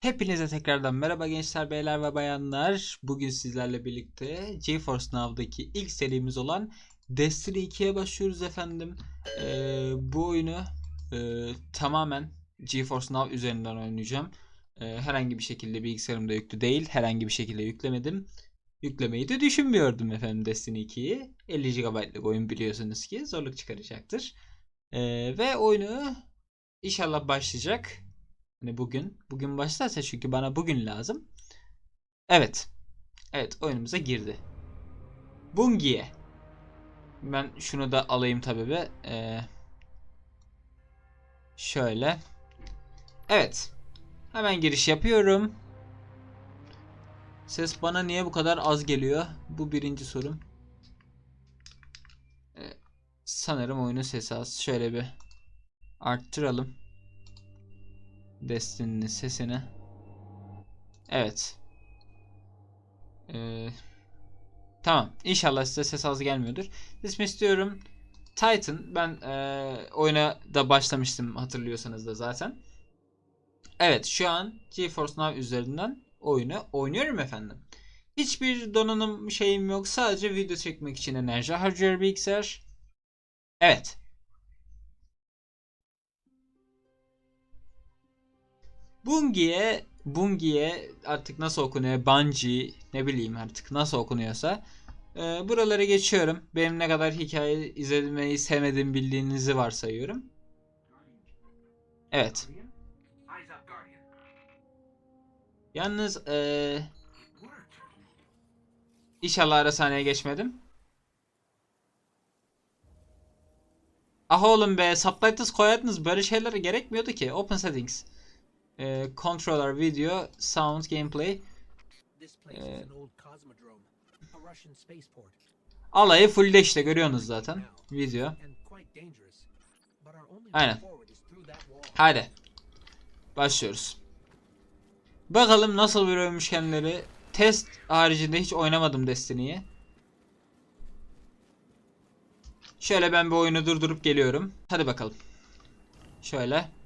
Hepinize tekrardan merhaba gençler, beyler ve bayanlar. Bugün sizlerle birlikte GeForce Now'daki ilk serimiz olan Destiny 2'ye başlıyoruz efendim. Ee, bu oyunu e, tamamen GeForce Now üzerinden oynayacağım. Ee, herhangi bir şekilde bilgisayarımda yüklü değil. Herhangi bir şekilde yüklemedim. Yüklemeyi de düşünmüyordum efendim Destiny 2'yi. 50 GB'lık oyun biliyorsunuz ki zorluk çıkaracağdır. Ee, ve oyunu inşallah başlayacak. Hani bugün. Bugün başlarsa çünkü bana bugün lazım. Evet. Evet oyunumuza girdi. Bungie. Ben şunu da alayım tabii be. Ee, şöyle. Evet. Hemen giriş yapıyorum. Ses bana niye bu kadar az geliyor? Bu birinci sorum. Ee, sanırım oyunun sesi az. Şöyle bir arttıralım. Destiny'nin sesini. Evet. Ee, tamam. İnşallah size ses az gelmiyordur. İsmi istiyorum. Titan. Ben e, oyuna da başlamıştım hatırlıyorsanız da zaten. Evet şu an GeForce Now üzerinden oyunu oynuyorum efendim. Hiçbir donanım şeyim yok. Sadece video çekmek için enerji harcıyor bilgisayar. Evet. Bungie, Bungie artık nasıl okunuyor? Bungie ne bileyim artık nasıl okunuyorsa. Ee, buralara geçiyorum. Benim ne kadar hikaye izlemeyi sevmediğimi bildiğinizi varsayıyorum. Evet. Yalnız worked. inşallah arasaneye geçmedim. Ah oğlum be subtitles koyardınız böyle şeylere gerekmiyordu ki. Open settings. Ee, controller, video, sound, gameplay. Spaceport, Alayı fullde işte görüyorsunuz zaten. Video. Aynen. Haydi. Başlıyoruz. Bakalım nasıl bir oyunmuş kendileri. Test haricinde hiç oynamadım Destiny'yi. Şöyle ben bir oyunu durdurup geliyorum. Hadi bakalım. Şöyle.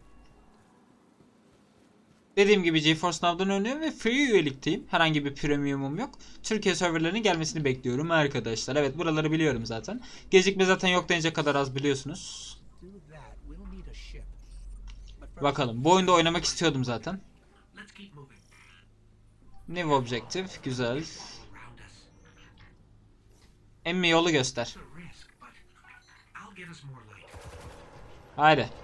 Dediğim gibi GeForce Now'dan oynuyorum ve free üyelikteyim. Herhangi bir premiumum yok. Türkiye serverlerinin gelmesini bekliyorum arkadaşlar. Evet buraları biliyorum zaten. Gecikme zaten yok denecek kadar az biliyorsunuz. Bakalım. Bu oyunda oynamak istiyordum zaten. New objective. Güzel. Emmi yolu göster. It's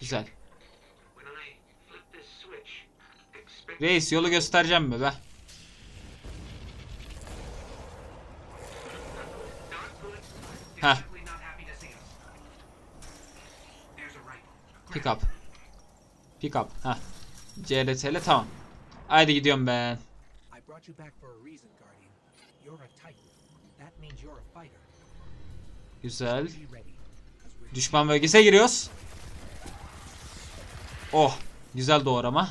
Güzel. Reis yolu göstereceğim mi be? rifle. Pick up. Pick up. Ha. CRT'le tamam. Haydi gidiyorum ben. I brought you back for a reason, Guardian. You're a Titan. That means you're a fighter. Güzel. Düşman bölgesine giriyoruz. Oh. Güzel doğrama.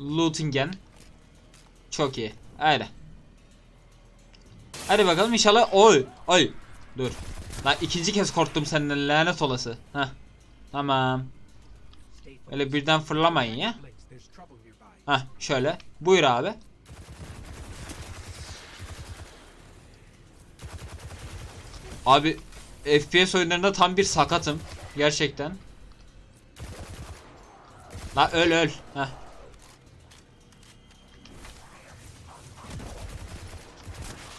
Lootingen. Çok iyi. Haydi. Hadi bakalım inşallah. Oy. Oy. Dur. Lan ikinci kez korktum senden lanet olası. Heh. Tamam. Öyle birden fırlamayın ya. Hah şöyle. Buyur abi. Abi FPS oyunlarında tam bir sakatım. Gerçekten. La öl öl. Heh.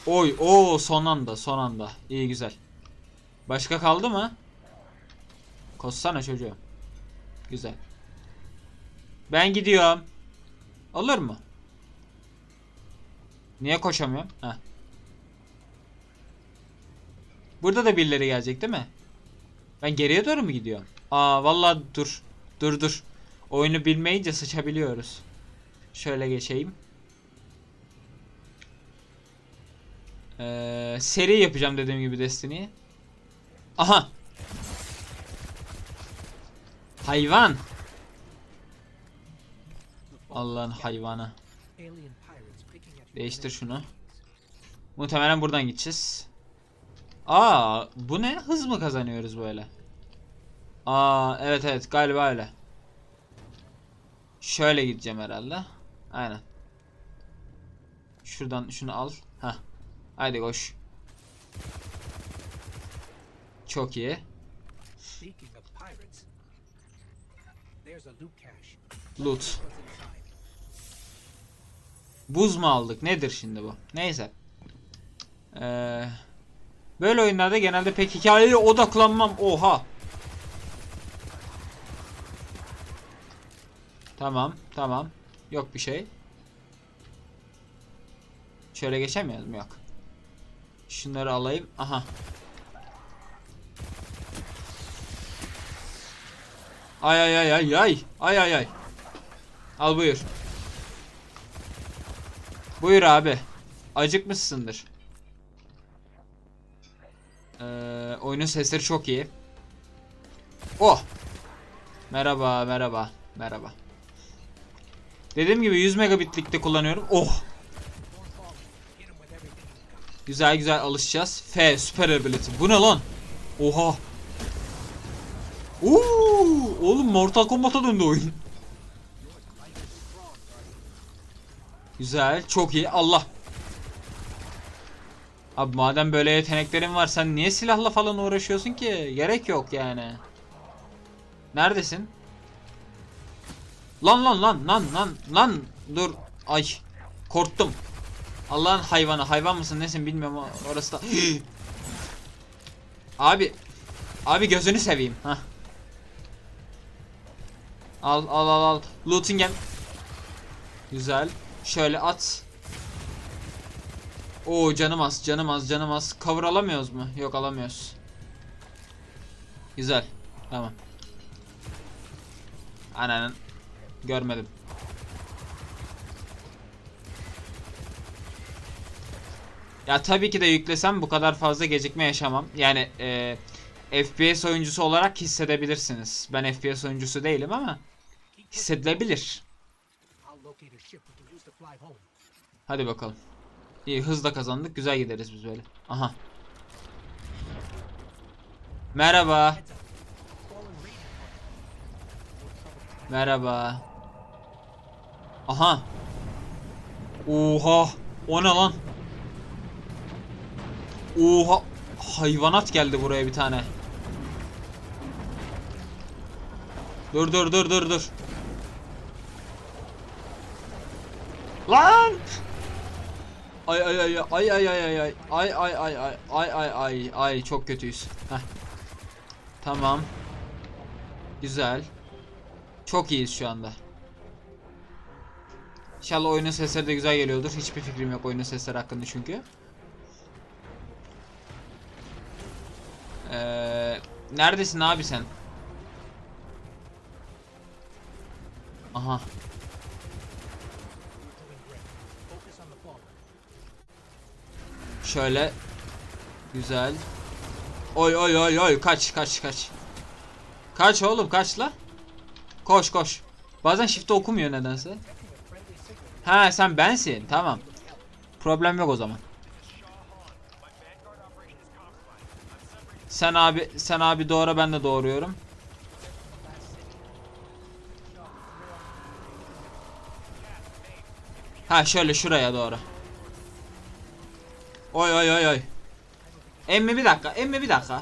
Oy o son anda son anda. İyi güzel. Başka kaldı mı? Kossana çocuğu. Güzel. Ben gidiyorum. Olur mu? Niye koşamıyorum? Heh. Burada da birileri gelecek değil mi? Ben geriye doğru mu gidiyorum? Aa vallahi dur. Dur dur. Oyunu bilmeyince sıçabiliyoruz. Şöyle geçeyim. Ee, seri yapacağım dediğim gibi Destiny'yi. Aha. Hayvan. Allah'ın hayvanı. Değiştir şunu. Muhtemelen buradan gideceğiz. Aa, bu ne? Hız mı kazanıyoruz böyle? Aa evet evet galiba öyle. Şöyle gideceğim herhalde. Aynen. Şuradan şunu al. Ha. Haydi koş. Çok iyi. Loot? Buz mu aldık? Nedir şimdi bu? Neyse. Ee, böyle oyunlarda genelde pek hikayeye odaklanmam. Oha. Tamam, tamam. Yok bir şey. Şöyle geçemiyoruz mu? Yok. Şunları alayım. Aha. Ay ay ay ay ay. Ay ay ay. Al buyur. Buyur abi. Acıkmışsındır. Ee, oyunun sesleri çok iyi. Oh. Merhaba, merhaba, merhaba. Dediğim gibi 100 megabitlikte kullanıyorum. Oh. Güzel güzel alışacağız. F super ability. Bu ne lan? Oha. Oo, oğlum Mortal Kombat'a döndü oyun. Güzel, çok iyi. Allah. Abi madem böyle yeteneklerin var sen niye silahla falan uğraşıyorsun ki? Gerek yok yani. Neredesin? Lan lan lan lan lan lan dur. Ay. Korktum. Allah'ın hayvanı. Hayvan mısın nesin bilmiyorum orası da. abi. Abi gözünü seveyim. ha. Al al al al. Looting'em. Güzel. Şöyle at. Oo canım az canım az canım az. Cover alamıyoruz mu? Yok alamıyoruz. Güzel. Tamam. Ananın. Görmedim. Ya tabii ki de yüklesem bu kadar fazla gecikme yaşamam. Yani e, FPS oyuncusu olarak hissedebilirsiniz. Ben FPS oyuncusu değilim ama hissedilebilir. Hadi bakalım. İyi hızla kazandık. Güzel gideriz biz böyle. Aha. Merhaba. Merhaba. Aha. Oha. O ne lan? Oha. Hayvanat geldi buraya bir tane. Dur dur dur dur dur. Lan! Ay ay ay ay ay ay ay ay ay ay ay ay ay ay ay ay çok kötüyüz. Heh. Tamam. Güzel. Çok iyiyiz şu anda. İnşallah oyunun sesleri de güzel geliyordur. Hiçbir fikrim yok oyunun sesleri hakkında çünkü. Ee, neredesin abi sen? Aha. Şöyle. Güzel. Oy oy oy oy kaç kaç kaç. Kaç oğlum kaç la. Koş koş. Bazen shift'te okumuyor nedense. Ha sen bensin tamam. Problem yok o zaman. Sen abi sen abi doğru ben de doğruyorum. Ha şöyle şuraya doğru. Oy oy oy oy. Emmi bir dakika, emmi bir dakika.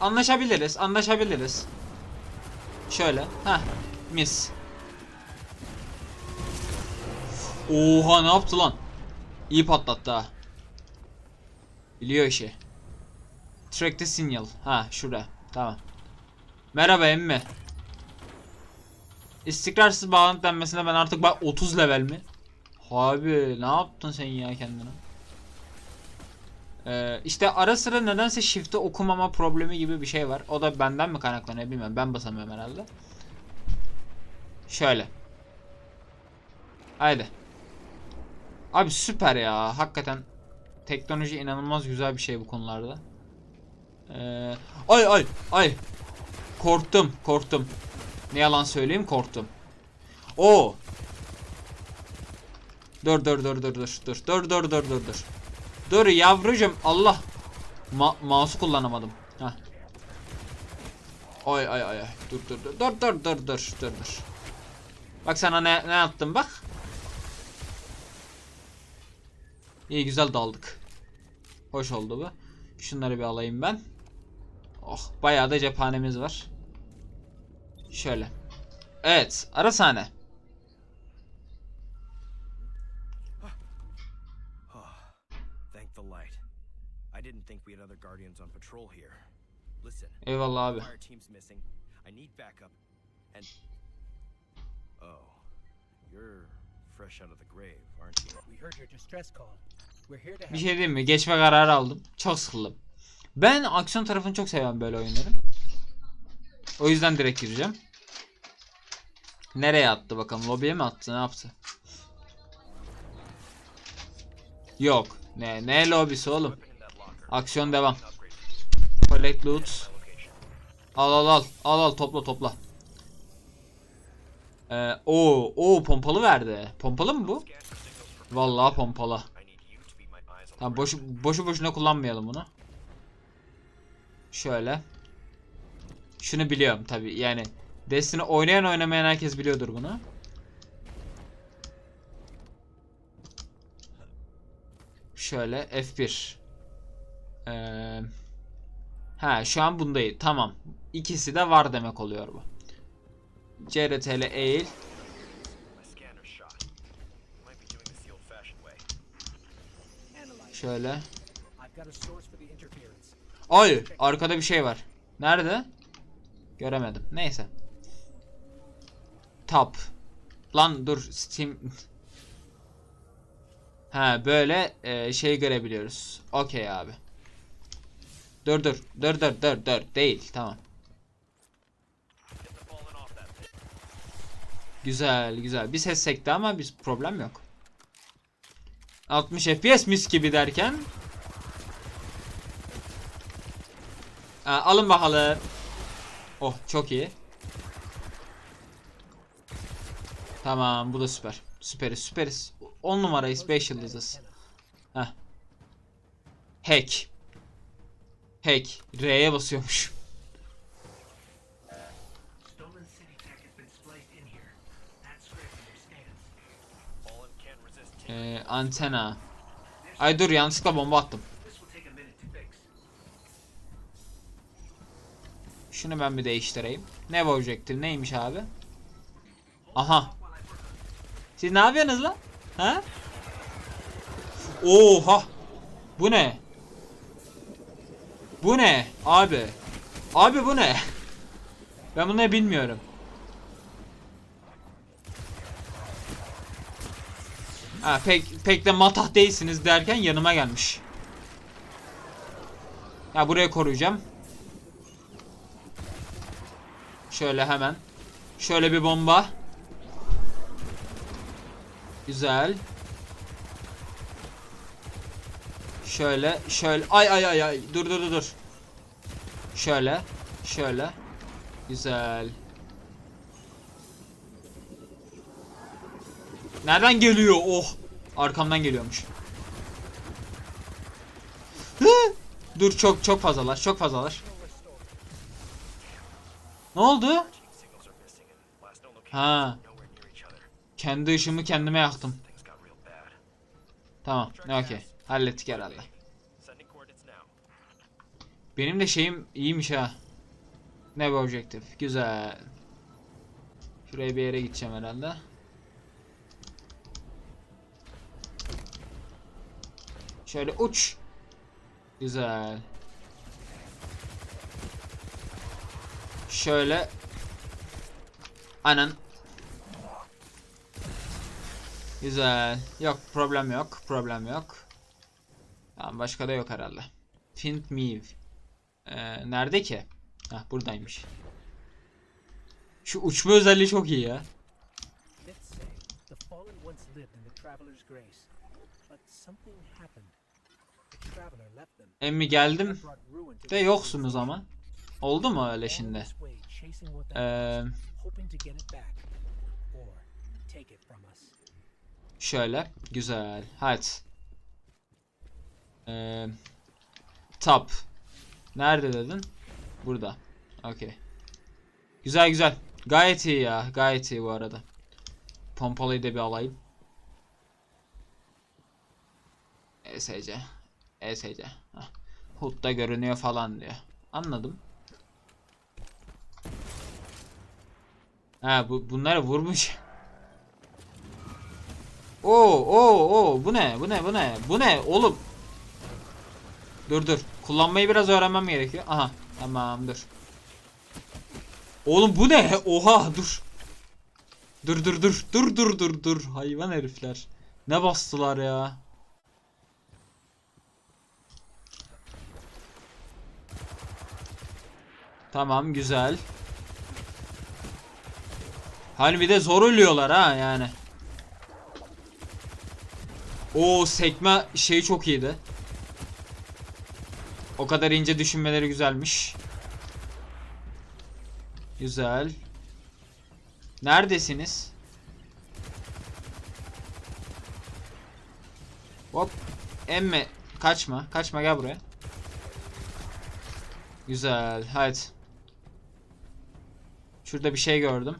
Anlaşabiliriz, anlaşabiliriz. Şöyle, ha, mis. Oha ne yaptı lan? İyi patlattı ha. Biliyor işi. Track the signal. Ha şurada. Tamam. Merhaba emmi. İstikrarsız bağlantı denmesine ben artık bak 30 level mi? Abi ne yaptın sen ya kendine? Ee, işte ara sıra nedense shift'te okumama problemi gibi bir şey var. O da benden mi kaynaklanıyor bilmiyorum. Ben basamıyorum herhalde. Şöyle. Haydi. Abi süper ya. Hakikaten teknoloji inanılmaz güzel bir şey bu konularda. Ee, ay ay ay. Korktum, korktum. Ne yalan söyleyeyim korktum. O. Dur dur dur dur dur dur dur dur dur dur dur. Dur yavrucum Allah. Ma mouse'u kullanamadım. Heh. Ay ay. ay. Dur dur dur. Dur dur dur dur dur dur. Bak sana ne ne yaptım bak. İyi güzel daldık. Hoş oldu bu. Şunları bir alayım ben. Oh bayağı da cephanemiz var. Şöyle. Evet ara sahne. Thank the Bir şey diyeyim mi? Geçme kararı aldım. Çok sıkıldım. Ben aksiyon tarafını çok seviyorum böyle oyunların. O yüzden direkt gireceğim. Nereye attı bakalım? Lobiye mi attı? Ne yaptı? Yok. Ne ne lobisi oğlum? Aksiyon devam. Collect loot. Al al al. Al al topla topla. Ee, o o pompalı verdi. Pompalı mı bu? Vallahi pompalı. Tamam boşu, boşu boşuna kullanmayalım bunu. Şöyle. Şunu biliyorum tabi yani Destiny oynayan oynamayan herkes biliyordur bunu. Şöyle F1. Ee, ha şu an bundayız. Tamam. İkisi de var demek oluyor bu. Eğil. old-fashioned way. Analyze. Şöyle. Ay arkada bir şey var. Nerede? Göremedim. Neyse. Top. Lan dur Steam. ha böyle e, şey görebiliyoruz. Okey abi. Dur dur. Dur dur dur dur. Değil. Tamam. Güzel güzel. Bir ses sekti ama bir problem yok. 60 FPS mis gibi derken. Ha, alın bakalım. Oh çok iyi. Tamam bu da süper. Süperiz süperiz. 10 numarayız 5 yıldızız. Heh. Hack. Hack. R'ye basıyormuş. Ee, antena. Ay dur yanlışlıkla bomba attım. Şunu ben bir değiştireyim. Ne objektif neymiş abi? Aha. Siz ne yapıyorsunuz lan? Ha? Oha. Bu ne? Bu ne? Abi. Abi bu ne? Ben bunu bilmiyorum. Ha pek pek de matah değilsiniz derken yanıma gelmiş. Ya buraya koruyacağım. Şöyle hemen. Şöyle bir bomba. Güzel. Şöyle, şöyle. Ay ay ay ay. Dur dur dur dur. Şöyle, şöyle. Güzel. Nereden geliyor? Oh. Arkamdan geliyormuş. Hı! Dur çok çok fazlalar. Çok fazlalar. Ne oldu? Ha. Kendi ışığımı kendime yaktım. Tamam. Okey. Hallettik herhalde. Benim de şeyim iyiymiş ha. Ne bu objektif. Güzel. Şuraya bir yere gideceğim herhalde. Şöyle uç. Güzel. Şöyle. Anan. Güzel. Yok problem yok. Problem yok. Tamam başka da yok herhalde. Fint Miv. Ee, nerede ki? Hah buradaymış. Şu uçma özelliği çok iyi ya. Something happened. Emmi geldim de yoksunuz ama. Oldu mu öyle şimdi? Ee, şöyle. Güzel. Hadi. Ee, top. Nerede dedin? Burada. Okey. Güzel güzel. Gayet iyi ya. Gayet iyi bu arada. Pompalıyı da bir alayım. ESC. ESC. HUD'da görünüyor falan diyor. Anladım. Ha bu bunları vurmuş. Oo oo oo bu ne? Bu ne? Bu ne? Bu ne oğlum? Dur dur. Kullanmayı biraz öğrenmem gerekiyor. Aha. Tamam dur. Oğlum bu ne? Oha dur. Dur dur dur. Dur dur dur dur. Hayvan herifler. Ne bastılar ya. Tamam güzel. Hani bir de zor ölüyorlar ha yani. O sekme şeyi çok iyiydi. O kadar ince düşünmeleri güzelmiş. Güzel. Neredesiniz? Hop. Emme. Kaçma. Kaçma gel buraya. Güzel. Hadi. Şurada bir şey gördüm.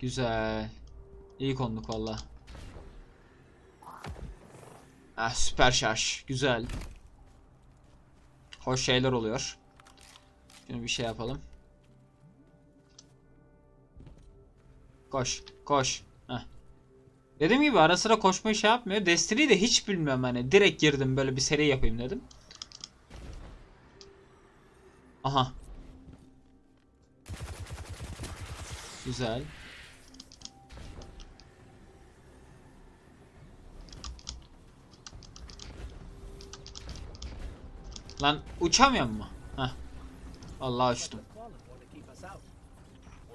Güzel. İyi konduk valla. Ah süper şarj. Güzel. Hoş şeyler oluyor. Şimdi bir şey yapalım. Koş. Koş. Dediğim gibi ara sıra koşmayı şey yapmıyor. Destiny'yi de hiç bilmiyorum hani. Direkt girdim böyle bir seri yapayım dedim. Aha. Güzel. Lan uçamıyor mu? Heh. Allah uçtum.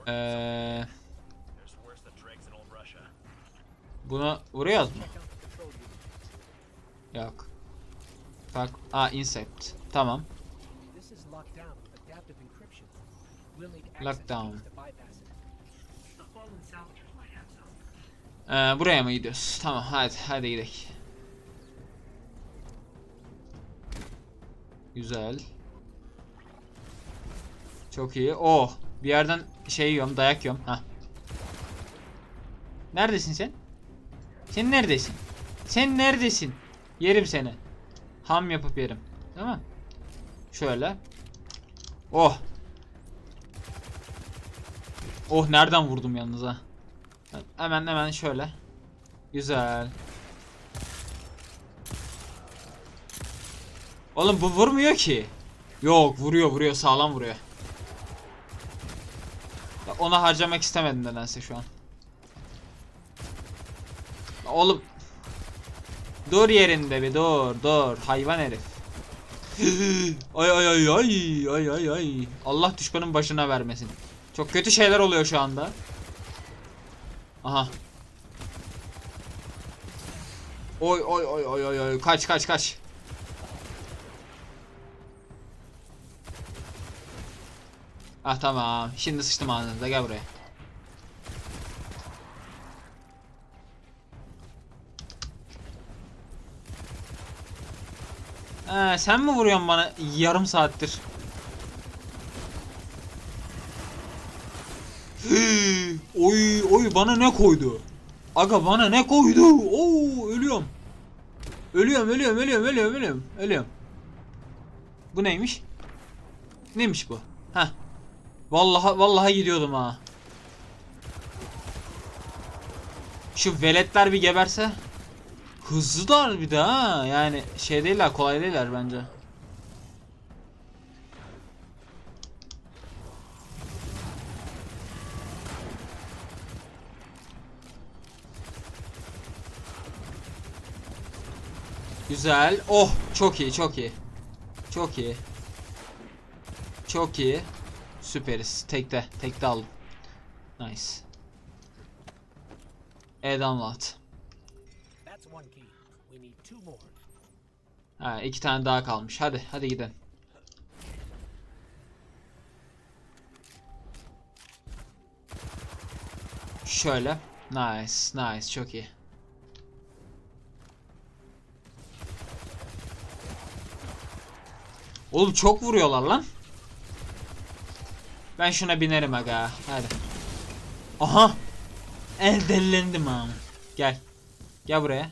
The bunu vuruyoruz mu? Yok. Bak, aa incept. Tamam. Lockdown. Ee, buraya mı gidiyoruz? Tamam hadi hadi gidelim. Güzel. Çok iyi. Oh, bir yerden şey yiyorum, dayak yiyorum. Ha. Neredesin sen? Sen neredesin? Sen neredesin? Yerim seni. Ham yapıp yerim. Tamam. Şöyle. Oh. Oh nereden vurdum yalnız ha? Hemen hemen şöyle. Güzel. Oğlum bu vurmuyor ki. Yok vuruyor vuruyor sağlam vuruyor. Ona harcamak istemedim nedense şu an. Oğlum. Dur yerinde bir dur dur hayvan herif. ay ay ay ay ay ay ay. Allah düşmanın başına vermesin. Çok kötü şeyler oluyor şu anda. Aha. Oy oy oy oy oy oy kaç kaç kaç. Ah tamam. Şimdi sıçtım ağzınıza gel buraya. Ha, sen mi vuruyorsun bana yarım saattir? oy oy bana ne koydu? Aga bana ne koydu? Oo ölüyorum. Ölüyorum ölüyorum ölüyorum ölüyorum ölüyorum ölüyorum. Bu neymiş? Neymiş bu? Ha. Vallahi vallahi gidiyordum ha. Şu veletler bir geberse. Hızlılar bir de ha. Yani şey değiller kolay değiller bence. Güzel. Oh çok iyi çok iyi. Çok iyi. Çok iyi. Süperiz. Tekte. Tekte aldım. Nice. E Ha iki tane daha kalmış. Hadi hadi gidelim. Şöyle. Nice, nice, çok iyi. Oğlum çok vuruyorlar lan. Ben şuna binerim aga. Hadi. Aha. El delilendim ama. Gel. Gel buraya.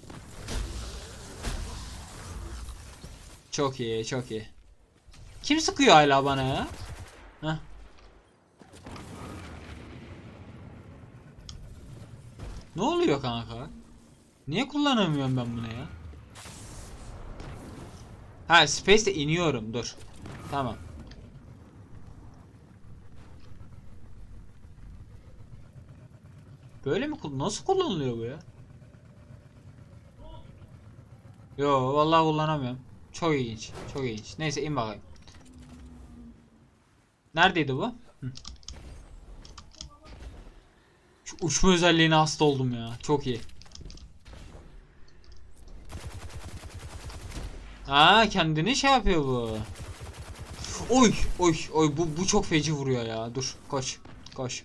Çok iyi, çok iyi. Kim sıkıyor hala bana ya? Heh. Ne oluyor kanka? Niye kullanamıyorum ben bunu ya? Ha Space'de iniyorum dur. Tamam. Böyle mi? Nasıl kullanılıyor bu ya? Yo vallahi kullanamıyorum. Çok ilginç. Çok ilginç. Neyse in bakayım. Neredeydi bu? Şu uçma özelliğine hasta oldum ya. Çok iyi. Aa kendini şey yapıyor bu. Oy oy oy bu bu çok feci vuruyor ya. Dur koş koş.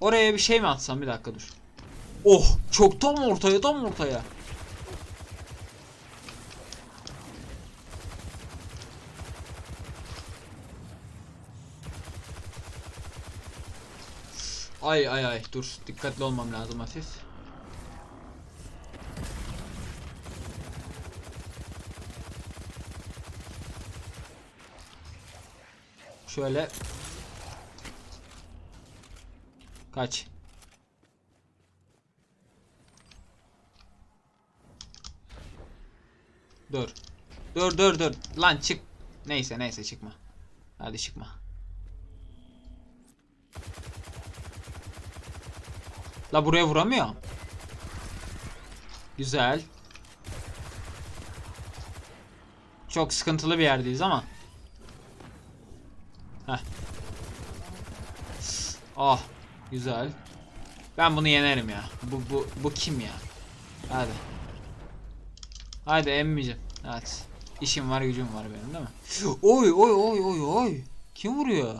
Oraya bir şey mi atsam bir dakika dur. Oh çok tam ortaya tam ortaya. Ay ay ay dur dikkatli olmam lazım hafif. Şöyle Kaç. Dur. Dur dur dur. Lan çık. Neyse neyse çıkma. Hadi çıkma. La buraya vuramıyor. Güzel. Çok sıkıntılı bir yerdeyiz ama. Heh. Ah, güzel. Ben bunu yenerim ya. Bu bu bu kim ya? Hadi. Hadi emmicim. Hadi. İşim var gücüm var benim değil mi? Oy oy oy oy oy. Kim vuruyor?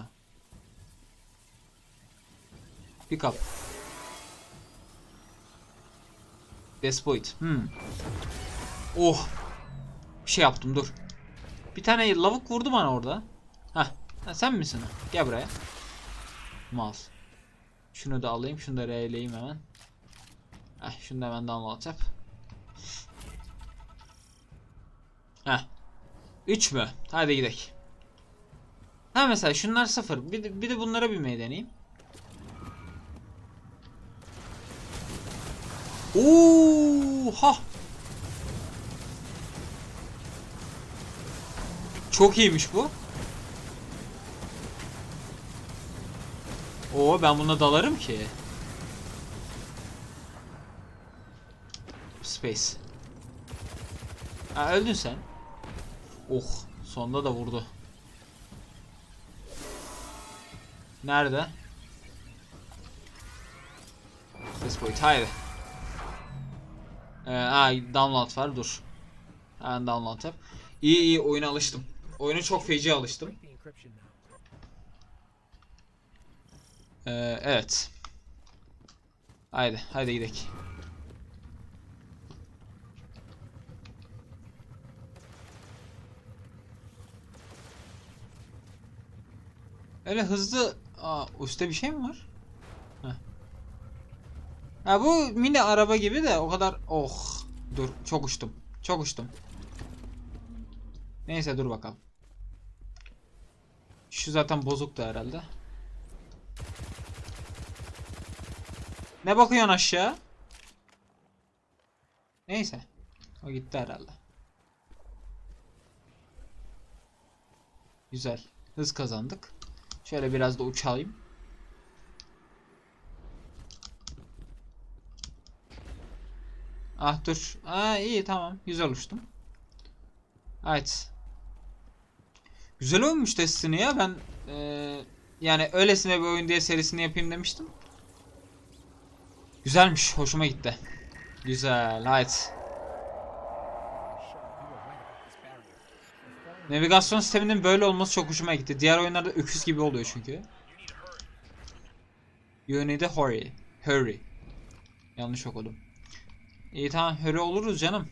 Pick up. Despoit. Hmm. Oh. Bir şey yaptım dur. Bir tane lavuk vurdu bana orada. Hah. Ha, sen misin? Gel buraya. Mal. Şunu da alayım. Şunu da R'leyeyim hemen. Heh, şunu da hemen download yap. Heh. 3 mü? Hadi gidelim. Ha mesela şunlar 0. Bir de, bir de bunlara binmeyi deneyeyim. Oha! Çok iyiymiş bu. Oo ben buna dalarım ki. Space. Ha öldün sen. Oh sonunda da vurdu. Nerede? This boy haydi. Ee, aa, download var dur. Hemen download yap. İyi iyi oyuna alıştım. Oyuna çok feci alıştım. Ee, evet. Haydi, haydi gidelim. Öyle hızlı... Aa, üstte bir şey mi var? Ha bu mini araba gibi de o kadar... Oh. Dur, çok uçtum. Çok uçtum. Neyse dur bakalım. Şu zaten bozuktu herhalde. Ne bakıyorsun aşağı? Neyse. O gitti herhalde. Güzel. Hız kazandık. Şöyle biraz da uçayım. Ah dur. Aa iyi tamam. Güzel uçtum. Evet. Güzel olmuş testini ya. Ben eee, yani öylesine bir oyun diye serisini yapayım demiştim. Güzelmiş. Hoşuma gitti. Güzel. Fallen Navigasyon sisteminin böyle olması çok hoşuma gitti. Diğer oyunlarda öküz gibi oluyor çünkü. You need a hurry. Hurry. Yanlış okudum. İyi tamam hurry oluruz canım.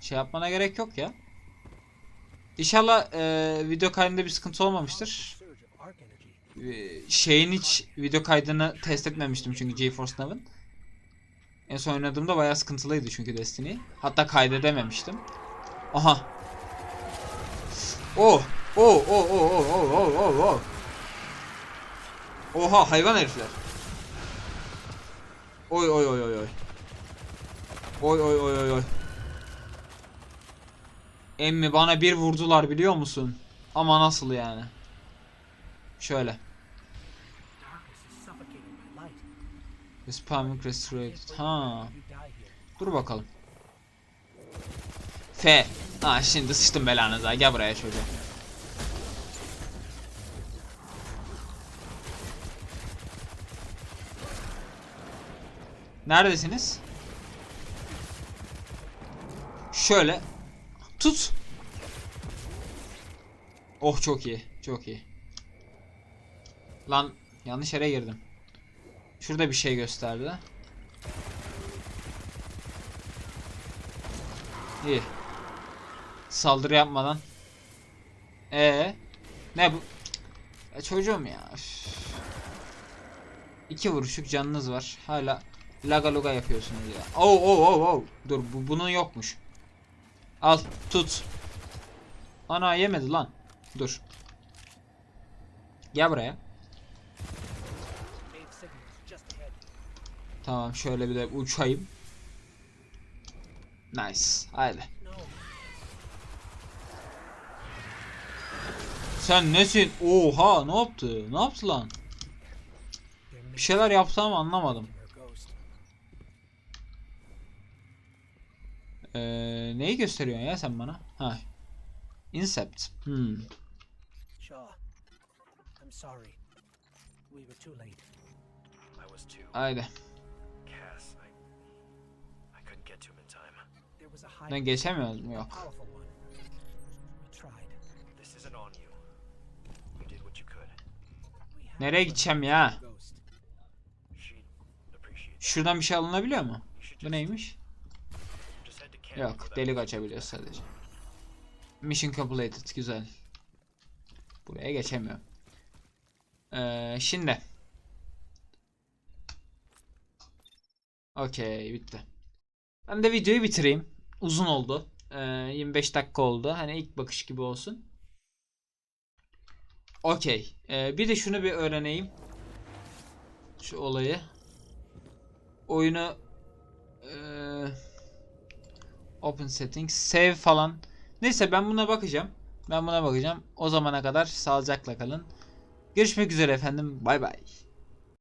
Şey yapmana gerek yok ya. İnşallah e, video kaydında bir sıkıntı olmamıştır. E, şeyin hiç video kaydını test etmemiştim çünkü GeForce Now'ın. En son oynadığımda bayağı sıkıntılıydı çünkü Destiny. Hatta kaydedememiştim. Aha. Oh. Oh oh oh oh oh oh oh oh. Oha hayvan herifler. Oy oy oy oy oy. Oy oy oy oy. Emmi bana bir vurdular biliyor musun? Ama nasıl yani? Şöyle. Spamming restorated. Ha. Dur bakalım. F. Ha şimdi sıçtım belanıza. Gel buraya çocuğum. Neredesiniz? Şöyle. Tut. Oh çok iyi. Çok iyi. Lan yanlış yere girdim. Şurada bir şey gösterdi. İyi. Saldırı yapmadan. Ee, ne bu? Ya çocuğum ya. İki vuruşluk canınız var. Hala laga luga yapıyorsunuz ya. Oh oh oh oh. Dur bu bunun yokmuş. Al tut. Ana yemedi lan. Dur. Gel buraya. Tamam şöyle bir de uçayım. Nice. Haydi. Sen nesin? Oha ne yaptı? Ne yaptı lan? Bir şeyler yaptı ama anlamadım. Ee, neyi gösteriyorsun ya sen bana? Ha. Incept. Hmm. Shaw, I'm sorry. We were too late. I was too. Haydi. Cass, I. I couldn't get to him in time. There was a high Ben geçemiyoruz mu? Yok. powerful one. We tried. This isn't on you. You did what you could. We had Nereye gideceğim ya? Şuradan bir şey alınabiliyor mu? Bu neymiş? Yok, delik açabiliyoruz sadece. Mission completed, güzel. Buraya geçemiyorum. Ee, şimdi. Okey, bitti. Ben de videoyu bitireyim. Uzun oldu. Ee, 25 dakika oldu. Hani ilk bakış gibi olsun. Okey. Ee, bir de şunu bir öğreneyim. Şu olayı. Oyunu eee Open settings, save falan. Neyse ben buna bakacağım. Ben buna bakacağım. O zamana kadar sağlıcakla kalın. Görüşmek üzere efendim. Bay bay.